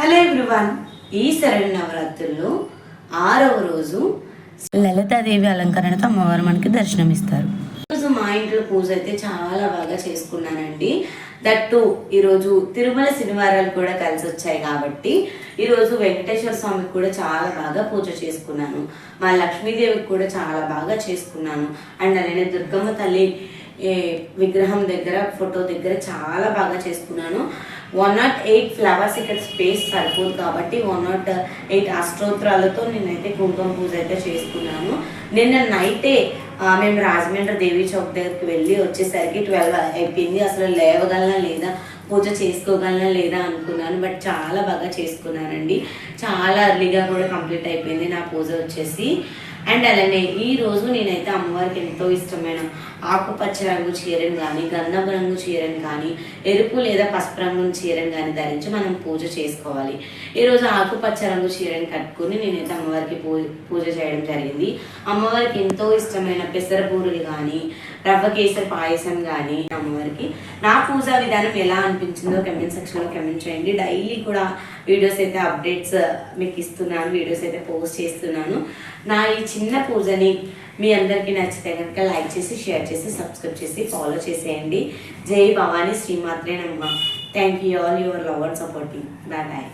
Hello everyone ఈ శరణ్ నవరాత్రుల్లో ఆరవ రోజు లలితాదేవి అలంకరణతో అమ్మవారు మనకి దర్శనమిస్తారు. ఈరోజు మా ఇంట్లో పూజ అయితే చాలా బాగా చేసుకున్నానండి. దట్టు ఈరోజు తిరుమల శనివారాలు కూడా కలిసి వచ్చాయి కాబట్టి ఈరోజు వెంకటేశ్వర స్వామికి కూడా చాలా బాగా పూజ చేసుకున్నాను. మా లక్ష్మీదేవికి కూడా చాలా బాగా చేసుకున్నాను. అండ్ అలానే దుర్గమ్మ తల్లి ఏ, విగ్రహం దగ్గర ఫోటో దగ్గర చాలా బాగా చేసుకున్నాను. వన్ నాట్ ఎయిట్ ఫ్లవర్స్ ఇక్కడ స్పేస్ సరిపోదు కాబట్టి వన్ నాట్ ఎయిట్ అష్టోత్తరాలతో నేనైతే కుంకుమ పూజ అయితే చేసుకున్నాను. నిన్న నైటే మేము రాజమండ్రి దేవి చౌక్ దగ్గరికి వెళ్ళి వచ్చేసరికి ట్వెల్వ్ అయిపోయింది. అసలు లేవగలనా లేదా పూజ చేసుకోగలనా లేదా అనుకున్నాను. బట్ చాలా బాగా చేసుకున్నానండి. చాలా అర్లీగా కూడా కంప్లీట్ అయిపోయింది నా పూజ వచ్చేసి. అండ్ అలానే ఈ రోజు నేనైతే అమ్మవారికి ఎంతో ఇష్టమైన ఆకుపచ్చ రంగు చీరను కానీ గంధం రంగు చీరను కానీ ఎరుపు లేదా పసుపు రంగు చీరను కానీ ధరించి మనం పూజ చేసుకోవాలి. ఈరోజు ఆకుపచ్చ రంగు చీరను కట్టుకుని నేనైతే అమ్మవారికి పూజ పూజ చేయడం జరిగింది. అమ్మవారికి ఎంతో ఇష్టమైన పెసర పూరులు కానీ రవ్వ కేసరి పాయసం కానీ అమ్మవారికి. నా పూజా విధానం ఎలా అనిపించిందో కమెంట్ సెక్షన్లో కమెంట్ చేయండి. డైలీ కూడా వీడియోస్ అయితే అప్డేట్స్ మీకు ఇస్తున్నాను వీడియోస్ అయితే పోస్ట్ చేస్తున్నాను. నా ఈ చిన్న పూజని మీ అందరికీ నచ్చితే కనుక లైక్ చేసి షేర్ చేసి సబ్స్క్రైబ్ చేసి ఫాలో చేసేయండి. జై భవానీ శ్రీమాత్రే నమ్మ thank you all your love and supporting bye bye